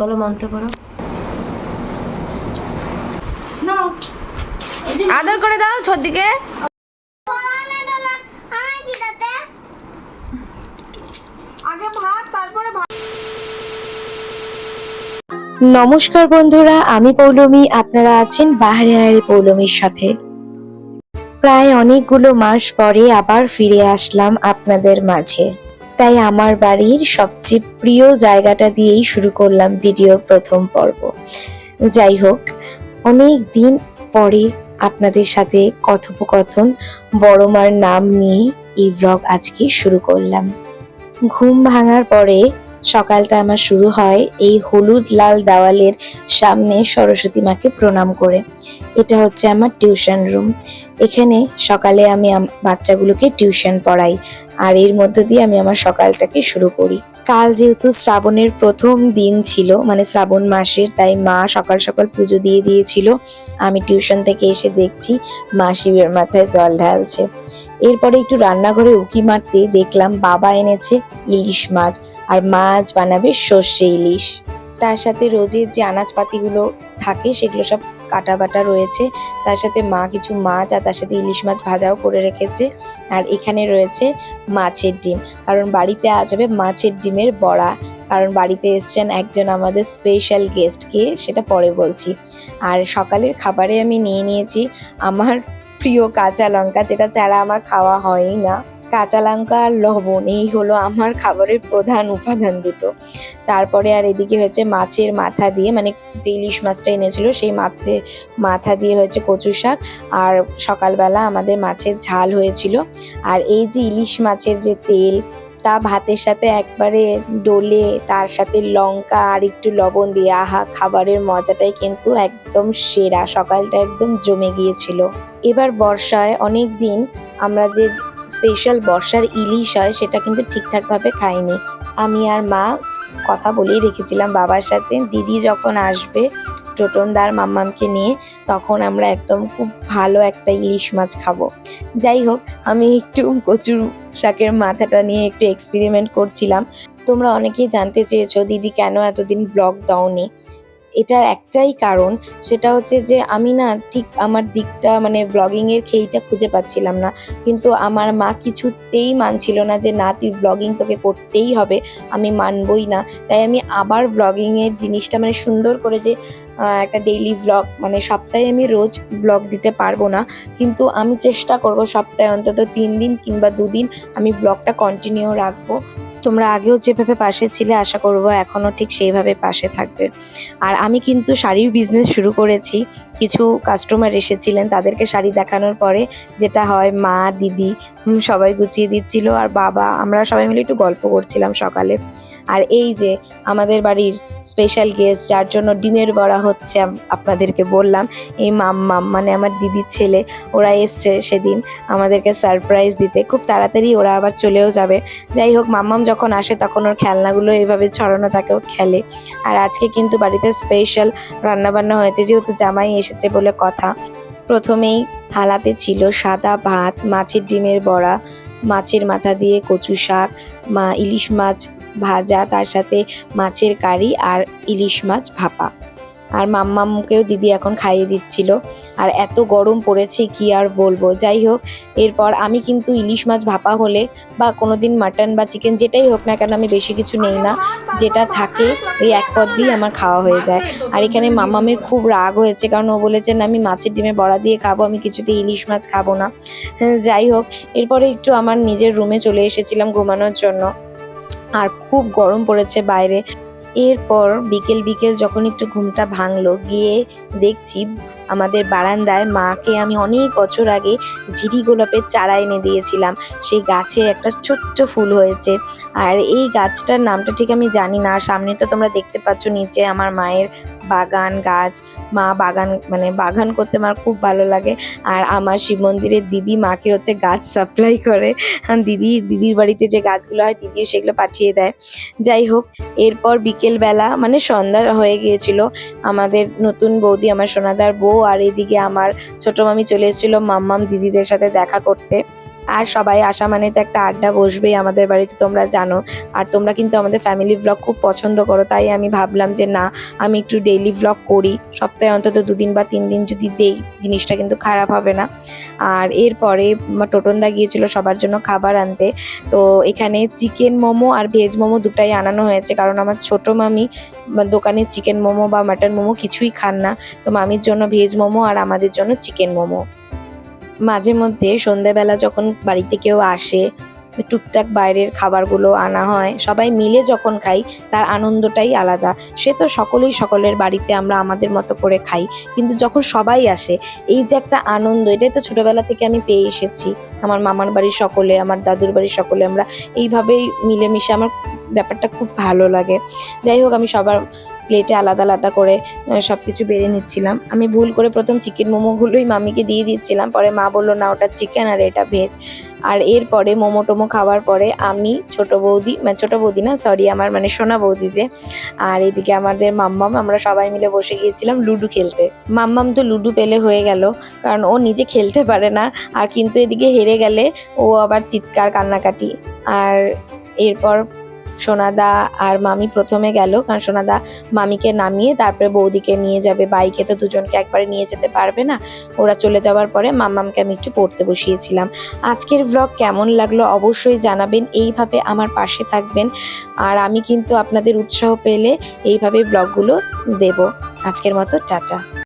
বলো মন্ত্র করো আদর করে দাও ছদিকে আগে ভাত তারপরে ভাত। নমস্কার বন্ধুরা আমি পৌলমী আপনারা আছেন বাহারিয়ারি পৌলমীর সাথে। প্রায় অনেকগুলো মাস পরে আবার ফিরে আসলাম আপনাদের মাঝে। তাই আমার বাড়ির সবচেয়ে প্রিয় জায়গাটা দিয়েই শুরু করলাম ভিডিওর প্রথম পর্ব। যাই হোক, অনেক দিন পরে আপনাদের সাথে কথোপকথন বড় মার নাম নিয়ে এই ব্লগ আজকে শুরু করলাম। ঘুম ভাঙার পরে সকালটা আমার শুরু হয় এই হলুদ লাল দেওয়ালের সামনে সরস্বতী মাকে প্রণাম করে। এটা হচ্ছে আমার টিউশন রুম। এখানে সকালে আমি বাচ্চাগুলোকে টিউশন পড়াই। আর এর মধ্য দিয়ে আমি আমার সকালটাকে শুরু করি। কাল যেহেতু শ্রাবণের প্রথম দিন ছিল মানে শ্রাবণ মাসের, তাই মা সকাল সকাল পুজো দিয়ে দিয়েছিল। আমি টিউশন থেকে এসে দেখছি মা শিবের মাথায় জল ঢালছে। এরপরে একটু রান্নাঘরে উকি মারতে দেখলাম বাবা এনেছে ইলিশ মাছ, আর মাছ বানাবে সর্ষে ইলিশ। তার সাথে রোজের যে আনাজপাতিগুলো থাকে, সেগুলো সব কাটা বাটা রয়েছে, তার সাথে মা কিছু মাছ আর তার সাথে ইলিশ মাছ ভাজাও করে রেখেছে। আর এখানে রয়েছে মাছের ডিম, কারণ বাড়িতে আজ হবে মাছের ডিমের বড়া। কারণ বাড়িতে এসছেন একজন আমাদের স্পেশাল গেস্ট কে, সেটা পরে বলছি। আর সকালের খাবারে আমি নিয়ে নিয়েছি আমার প্রিয় কাঁচা লঙ্কা, যেটা ছাড়া আমার খাওয়া হয়ই না। কাঁচা লঙ্কা আর লবণ, এই হলো আমার খাবারের প্রধান উপাদান দুটো। তারপরে আর এদিকে হয়েছে মাছের মাথা দিয়ে মানে যে ইলিশ মাছটা এনেছিল, সেই মাথে মাথা দিয়ে হয়েছে কচু শাক। আর সকালবেলা আমাদের মাছের ঝাল হয়েছিল। আর এই যে ইলিশ মাছের যে তেল, তা ভাতের সাথে একবারে ডলে, তার সাথে লঙ্কা আর একটু লবণ দিয়ে, আহা, খাবারের মজাটাই কিন্তু একদম সেরা, সকালটা একদম জমে গিয়েছিল। এবার বর্ষায় অনেক দিন আমরা যে স্পেশাল বর্ষার ইলিশ হয়, সেটা কিন্তু ঠিকঠাকভাবে খাইনি। আমি আর মা কথা বলেই রেখেছিলাম বাবার সাথে। দিদি যখন আসবে, টোটনদার মাম্মামকে নিয়ে, তখন আমরা একদম খুব ভালো একটা ইলিশ মাছ খাব। যাই হোক, আমি একটু কচুর শাকের মাথাটা নিয়ে একটু এক্সপেরিমেন্ট করছিলাম। তোমরা অনেকেই জানতে চেয়েছো, দিদি কেন এতদিন ব্লগ দাওনি? এটার একটাই কারণ সেটা হচ্ছে যে আমি না ঠিক আমার দিকটা মানে ব্লগিং এর খেইটা খুঁজে পাচ্ছিলাম না। কিন্তু আমার মা কিছুতেই মানছিল না যে, না, তুই ব্লগিং তোকে করতেই হবে, আমি মানবই না। তাই আমি আবার ব্লগিং এর জিনিসটা মানে সুন্দর করে যে একটা ডেইলি ব্লগ মানে সপ্তাহে আমি রোজ ব্লগ দিতে পারব না। কিন্তু আমি চেষ্টা করব সপ্তাহে অন্তত তিন দিন কিংবা দুদিন আমি ব্লগটা কন্টিনিউ রাখব। তোমরা আগেও যেভাবে পাশে ছিলে, আশা করব এখনও ঠিক সেইভাবে পাশে থাকবে। আর আমি কিন্তু শাড়ির বিজনেস শুরু করেছি। কিছু কাস্টমার এসেছিলেন তাদেরকে শাড়ি দেখানোর পরে, যেটা হয় মা, দিদি সবাই গুছিয়ে দিচ্ছিল। আর বাবা, আমরা সবাই মিলে একটু গল্প করছিলাম সকালে। আর এই যে আমাদের বাড়ির স্পেশাল গেস্ট যার জন্য ডিমের বড়া হচ্ছে আপনাদেরকে বললাম, এই মাম্মাম মানে আমার দিদির ছেলে, ওরা এসছে সেদিন আমাদেরকে সারপ্রাইজ দিতে। খুব তাড়াতাড়ি ওরা আবার চলেও যাবে। যাই হোক মাম্মাম যখন আসে তখন ওর খেলনাগুলো এভাবে ছড়ানো থাকে, ও খেলে। আর আজকে কিন্তু বাড়িতে স্পেশাল রান্নাবান্না হয়েছে, যেহেতু জামাই এসেছে বলে কথা। প্রথমেই থালাতে ছিল সাদা ভাত, মাছের ডিমের বড়া, মাছের মাথা দিয়ে কচু শাক, মা, ইলিশ মাছ ভাজা তার সাথে মাছের কারি আর ইলিশ মাছ ভাপা। আর মাম্মামকেও দিদি এখন খাইয়ে দিচ্ছিল। আর এত গরম পড়েছে কি আর বলব? যাই হোক এরপর আমি কিন্তু ইলিশ মাছ ভাপা হলে বা কোনো দিন মাটন বা চিকেন যেটাই হোক না কেন আমি বেশি কিছু নেই না। যেটা থাকে ওই এক পদ দিয়ে আমার খাওয়া হয়ে যায়। আর এখানে মামামের খুব রাগ হয়েছে কারণ ও বলেছেন আমি মাছের ডিমে বড়া দিয়ে খাব আমি কিছুতে ইলিশ মাছ খাব না। হ্যাঁ, যাই হোক এরপরে একটু আমার নিজের রুমে চলে এসেছিলাম ঘুমানোর জন্য। আর খুব গরম পড়েছে বাইরে। এরপর বিকেল বিকেল যখন একটু ঘুমটা ভাঙলো গিয়ে দেখছি আমাদের বারান্দায় মাকে আমি অনেক বছর আগে ঝিরি গোলাপের চারা এনে দিয়েছিলাম। সেই গাছে একটা ছোট্ট ফুল হয়েছে। আর এই গাছটার নামটা ঠিক আমি জানি না। সামনে তো তোমরা দেখতে পাচ্ছ, নিচে আমার মায়ের বাগান গাছ। মা বাগান মানে বাগান করতে আমার খুব ভালো লাগে। আর আমার শিব মন্দিরের দিদি মাকে হচ্ছে গাছ সাপ্লাই করে। দিদি, দিদির বাড়িতে যে গাছগুলো হয় দিদিও সেগুলো পাঠিয়ে দেয়। যাই হোক, এরপর বিকেলবেলা মানে সন্ধ্যা হয়ে গিয়েছিল। আমাদের নতুন বৌদি, আমার সোনাদার বউ আর এদিকে আমার ছোট মামি চলে এসেছিল মাম্মাম দিদিদের সাথে দেখা করতে। আর সবাই আসা মানে তো একটা আড্ডা বসবেই আমাদের বাড়িতে, তোমরা জানো। আর তোমরা কিন্তু আমাদের ফ্যামিলি ব্লগ খুব পছন্দ করো, তাই আমি ভাবলাম যে না, আমি একটু ডেইলি ব্লগ করি। সপ্তাহে অন্তত দুদিন বা তিন দিন যদি দেই, জিনিসটা কিন্তু খারাপ হবে না। আর এরপরে টোটনদা গিয়েছিল সবার জন্য খাবার আনতে। তো এখানে চিকেন মোমো আর ভেজ মোমো দুটাই আনানো হয়েছে, কারণ আমার ছোট মামি দোকানে চিকেন মোমো বা মাটন মোমো কিছুই খান না। তো মামির জন্য ভেজ মোমো আর আমাদের জন্য চিকেন মোমো। মাঝে মধ্যে সন্ধ্যেবেলা যখন বাড়িতে কেউ আসে, টুকটাক বাইরের খাবারগুলো আনা হয়, সবাই মিলে যখন খাই, তার আনন্দটাই আলাদা। সে তো সকলেই সকলের বাড়িতে আমরা আমাদের মতো করে খাই, কিন্তু যখন সবাই আসে, এই যে একটা আনন্দ, এটাই তো ছোটবেলা থেকে আমি পেয়ে এসেছি। আমার মামার বাড়ির সকলে, আমার দাদুর বাড়ির সকলে, আমরা এইভাবেই মিলেমিশে আমার ব্যাপারটা খুব ভালো লাগে। যাই হোক, আমি সবার প্লেটে আলাদা আলাদা করে সব কিছু বেড়ে নিচ্ছিলাম। আমি ভুল করে প্রথম চিকেন মোমোগুলোই মামিকে দিয়ে দিচ্ছিলাম পরে মা বলল, না, ওটা চিকেন আর এটা ভেজ আর এরপরে মোমো টোমো খাওয়ার পরে আমি ছোট বৌদি মানে ছোটো বৌদি না সরি আমার মানে সোনা বৌদি যে, আর এদিকে আমাদের মাম্মাম, আমরা সবাই মিলে বসে গিয়েছিলাম লুডু খেলতে। মাম্মাম তো লুডু পেলে হয়ে গেল, কারণ ও নিজে খেলতে পারে না, আর কিন্তু এদিকে হেরে গেলে ও আবার চিৎকার, কান্নাকাটি। আর এরপর সোনাদা আর মামি প্রথমে গেল, কারণ সোনাদা মামিকে নামিয়ে তারপরে বৌদিকে নিয়ে যাবে। বাইকে তো দুজনকে একবারে নিয়ে যেতে পারবে না। ওরা চলে যাওয়ার পরে মাম্মামকে আমি একটু পড়তে বসিয়েছিলাম। আজকের ব্লগ কেমন লাগল অবশ্যই জানাবেন, এইভাবে আমার পাশে থাকবেন। আর আমি কিন্তু আপনাদের উৎসাহ পেলে এইভাবে ব্লগগুলো দেব। আজকের মতো, টাটা।